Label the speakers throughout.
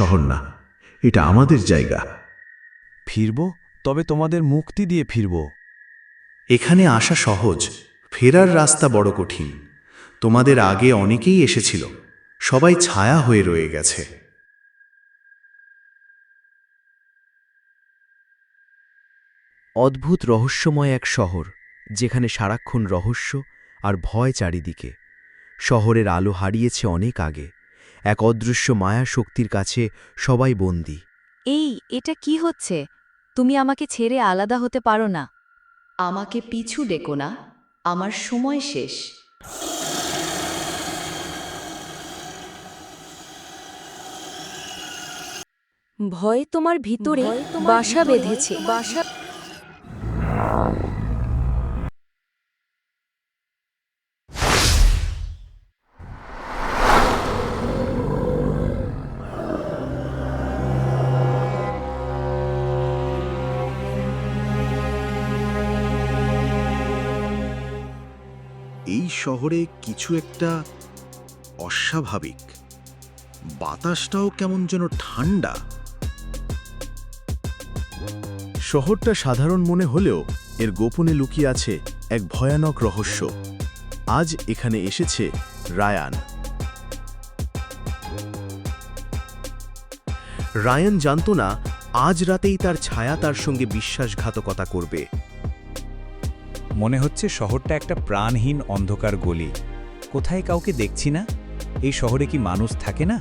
Speaker 1: শহর না এটা আমাদের জায়গা।
Speaker 2: ফিরব? তবে তোমাদের মুক্তি দিয়ে ফিরব।
Speaker 1: এখানে আসা সহজ ফেরার রাস্তা বড় কঠিন। তোমাদের আগে অনেকেই এসেছিল সবাই ছায়া হয়ে রয়ে গেছে।
Speaker 3: অদ্ভুত রহস্যময় এক শহর যেখানে সারাক্ষণ রহস্য আর ভয় চারিদিকে। শহরের আলো হারিয়েছে অনেক আগে। এক অদৃশ্য মায়া শক্তির কাছে সবাই বন্দী।
Speaker 4: এই এটা কি হচ্ছে? তুমি আমাকে ছেড়ে আলাদা হতে পারো না।
Speaker 5: আমাকে পিছু ডেকো না। আমার সময় শেষ।
Speaker 4: ভয় তোমার ভিতরে বাসা বেঁধেছে। বাসা
Speaker 1: এই শহরে কিছু একটা অস্বাভাবিক। বাতাসটাও কেমন যেন ঠান্ডা।
Speaker 3: শহরটা সাধারণ মনে হলেও এর গোপনে লুকিয়ে আছে এক ভয়ানক রহস্য। আজ এখানে এসেছে রায়ান। রায়ান জানত না, আজ রাতেই তার ছায়া তার সঙ্গে বিশ্বাসঘাতকতা করবে।
Speaker 2: মনে হচ্ছে শহরটা একটা প্রাণহীন অন্ধকার গলি। কোথায় কাউকে দেখছি না? এই শহরে কি মানুষ থাকে না?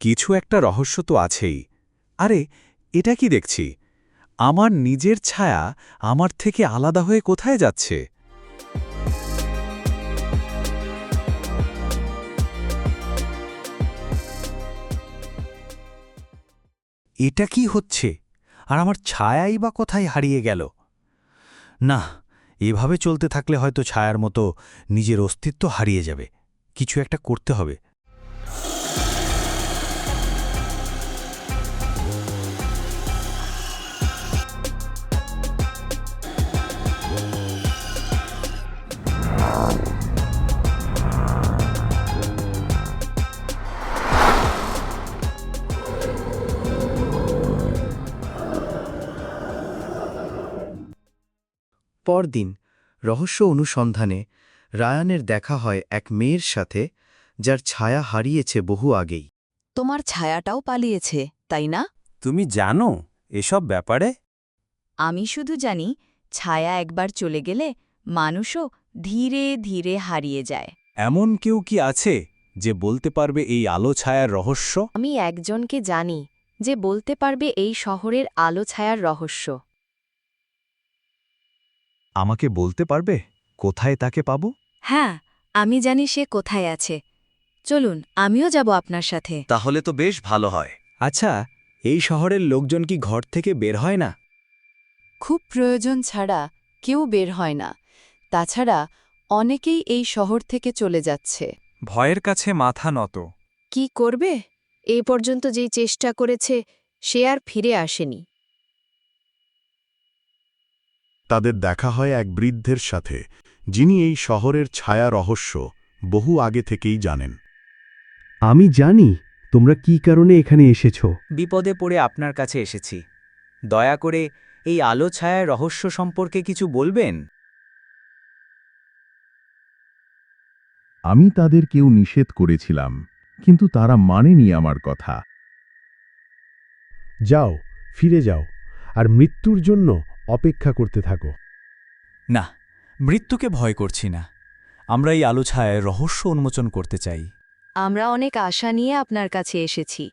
Speaker 2: কিছু একটা রহস্য তো আছেই। আরে, এটা কি দেখছি? আমার নিজের ছায়া আমার থেকে আলাদা হয়ে কোথায় যাচ্ছে? এটা কি হচ্ছে? আর আমার ছায়াই বা কোথায় হারিয়ে গেল? না, এভাবে চলতে থাকলে হয়তো ছায়ার মতো নিজের অস্তিত্ব হারিয়ে যাবে। কিছু একটা করতে হবে।
Speaker 3: পরদিন রহস্য অনুসন্ধানে রায়ানের দেখা হয় এক মেয়ের সাথে যার ছায়া হারিয়েছে বহু আগেই।
Speaker 4: তোমার ছায়াটাও পালিয়েছে তাই না?
Speaker 2: তুমি জানো এসব ব্যাপারে?
Speaker 4: আমি শুধু জানি ছায়া একবার চলে গেলে মানুষও ধীরে ধীরে হারিয়ে যায়।
Speaker 2: এমন কেউ কি আছে যে বলতে পারবে এই আলো ছায়ার রহস্য?
Speaker 4: আমি একজনকে জানি যে বলতে পারবে এই শহরের আলো ছায়ার রহস্য।
Speaker 2: আমাকে বলতে পারবে কোথায় তাকে পাব?
Speaker 4: হ্যাঁ আমি জানি সে কোথায় আছে। চলুন আমিও যাব আপনার সাথে।
Speaker 3: তাহলে তো বেশ ভালো হয়।
Speaker 2: আচ্ছা এই শহরের লোকজন কি ঘর থেকে বের হয় না?
Speaker 5: খুব প্রয়োজন ছাড়া কেউ বের হয় না। তাছাড়া অনেকেই এই শহর থেকে চলে যাচ্ছে।
Speaker 2: ভয়ের কাছে মাথা নত।
Speaker 4: কি করবে? এ পর্যন্ত যেই চেষ্টা করেছে সে আর ফিরে আসেনি।
Speaker 1: তাদের দেখা হয় এক বৃদ্ধের সাথে যিনি এই শহরের ছায়া রহস্য বহু আগে থেকেই জানেন।
Speaker 6: আমি জানি তোমরা কি কারণে এখানে এসেছ।
Speaker 7: বিপদে পড়ে আপনার কাছে এসেছি। দয়া করে এই আলো ছায়া রহস্য সম্পর্কে কিছু বলবেন?
Speaker 1: আমি তাদের কেউ নিষেধ করেছিলাম কিন্তু তারা মানেনি আমার কথা।
Speaker 6: যাও ফিরে যাও আর মৃত্যুর জন্য অপেক্ষা করতে থাকো।
Speaker 2: না মৃত্যুকে ভয় করছি না। আমরা এই আলো ছায়ার রহস্য উন্মোচন করতে চাই।
Speaker 4: আমরা অনেক আশা নিয়ে আপনার কাছে এসেছি।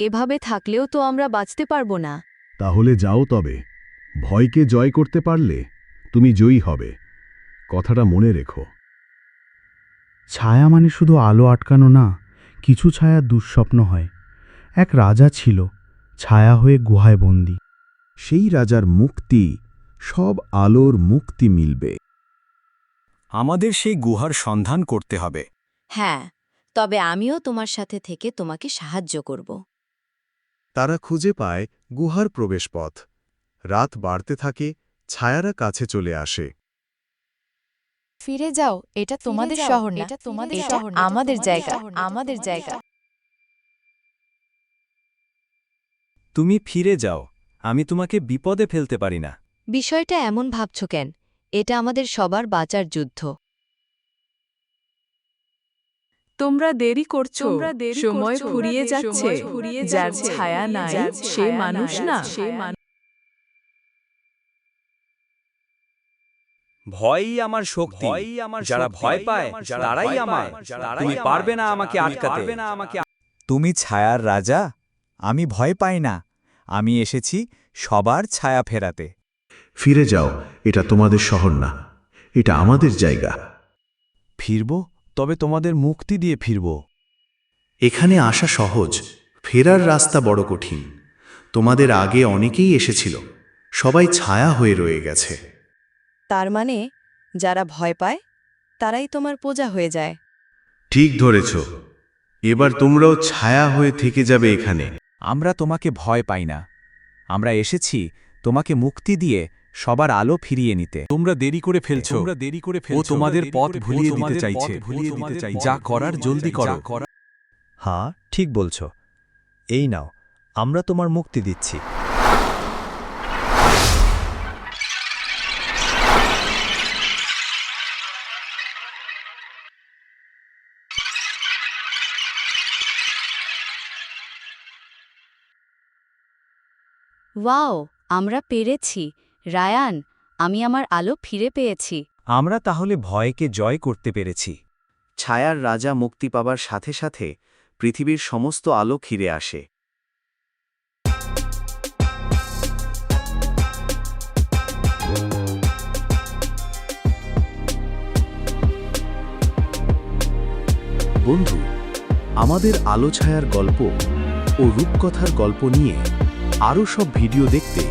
Speaker 4: এভাবে থাকলেও তো আমরা বাঁচতে পারব না।
Speaker 1: তাহলে যাও তবে। ভয়কে জয় করতে পারলে তুমি জয়ী হবে। কথাটা মনে রেখো।
Speaker 6: ছায়া মানে শুধু আলো আটকানো না কিছু ছায়া দুঃস্বপ্ন হয়। এক রাজা ছিল ছায়া হয়ে গুহায় বন্দী।
Speaker 1: সেই রাজার মুক্তি সব আলোর মুক্তি মিলবে।
Speaker 2: আমাদের সেই গুহার সন্ধান করতে হবে।
Speaker 4: হ্যাঁ তবে আমিও তোমার সাথে থেকে তোমাকে সাহায্য করব।
Speaker 1: তারা খুঁজে পায় গুহার প্রবেশপথ। রাত বাড়তে থাকে ছায়ারা কাছে চলে আসে।
Speaker 5: ফিরে যাও এটা তোমাদের শহর না। এটা তোমাদের শহর আমাদের জায়গা আমাদের জায়গা।
Speaker 2: তুমি ফিরে যাও আমি তোমাকে বিপদে ফেলতে পারি না।
Speaker 4: বিষয়টা এমন ভাবছ কেন? এটা আমাদের সবার বাঁচার যুদ্ধ।
Speaker 8: তোমরা দেরি করছ। সময় ফুরিয়ে যাচ্ছে। যার ছায়া নাই সে মানুষ না।
Speaker 2: ভয়ই আমার শক্তি। আমার যারা ভয় পায় তারাই আমার তুমি পারবে না আমাকে আটকাতে। তুমি ছায়ার রাজা আমি ভয় পাই না। আমি এসেছি সবার ছায়া ফেরাতে।
Speaker 1: ফিরে যাও এটা তোমাদের শহর না এটা আমাদের জায়গা।
Speaker 2: ফিরব? তবে তোমাদের মুক্তি দিয়ে ফিরব।
Speaker 1: এখানে আসা সহজ ফেরার রাস্তা বড় কঠিন। তোমাদের আগে অনেকেই এসেছিল সবাই ছায়া হয়ে রয়ে গেছে।
Speaker 4: তার মানে যারা ভয় পায় তারাই তোমার পূজা হয়ে যায়।
Speaker 1: ঠিক ধরেছ এবার তোমরাও ছায়া হয়ে থেকে যাবে এখানে।
Speaker 2: আমরা তোমাকে ভয় পাই না। আমরা এসেছি তোমাকে মুক্তি দিয়ে সবার আলো ফিরিয়ে নিতে। তোমরা দেরি করে ফেলছো। তোমরা দেরি করে ফেলছো। ও তোমাদের পথ ভুলিয়ে দিতে চাইছে। ভুলিয়ে দিতে চাইছে। যা করার জলদি করো। হ্যাঁ ঠিক বলছো। এই নাও আমরা তোমার মুক্তি দিচ্ছি।
Speaker 4: ওয়াও আমরা পেরেছি। রায়ান আমি আমার আলো ফিরে পেয়েছি।
Speaker 2: আমরা তাহলে ভয়কে জয় করতে পেরেছি।
Speaker 3: ছায়ার রাজা মুক্তি পাবার সাথে সাথে পৃথিবীর সমস্ত আলো ফিরে আসে। বন্ধু আমাদের আলো ছায়ার গল্প ও রূপকথার গল্প নিয়ে আরও সব ভিডিও দেখতে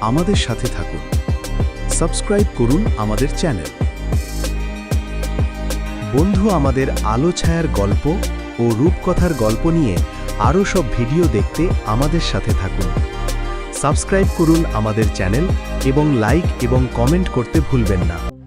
Speaker 3: আমাদের সাথে থাকুন। সাবস্ক্রাইব করুন আমাদের চ্যানেল। বন্ধু আমাদের আলো ছায়ার গল্প ও রূপকথার গল্প নিয়ে আরও সব ভিডিও দেখতে আমাদের সাথে থাকুন। সাবস্ক্রাইব করুন আমাদের চ্যানেল এবং লাইক এবং কমেন্ট করতে ভুলবেন না।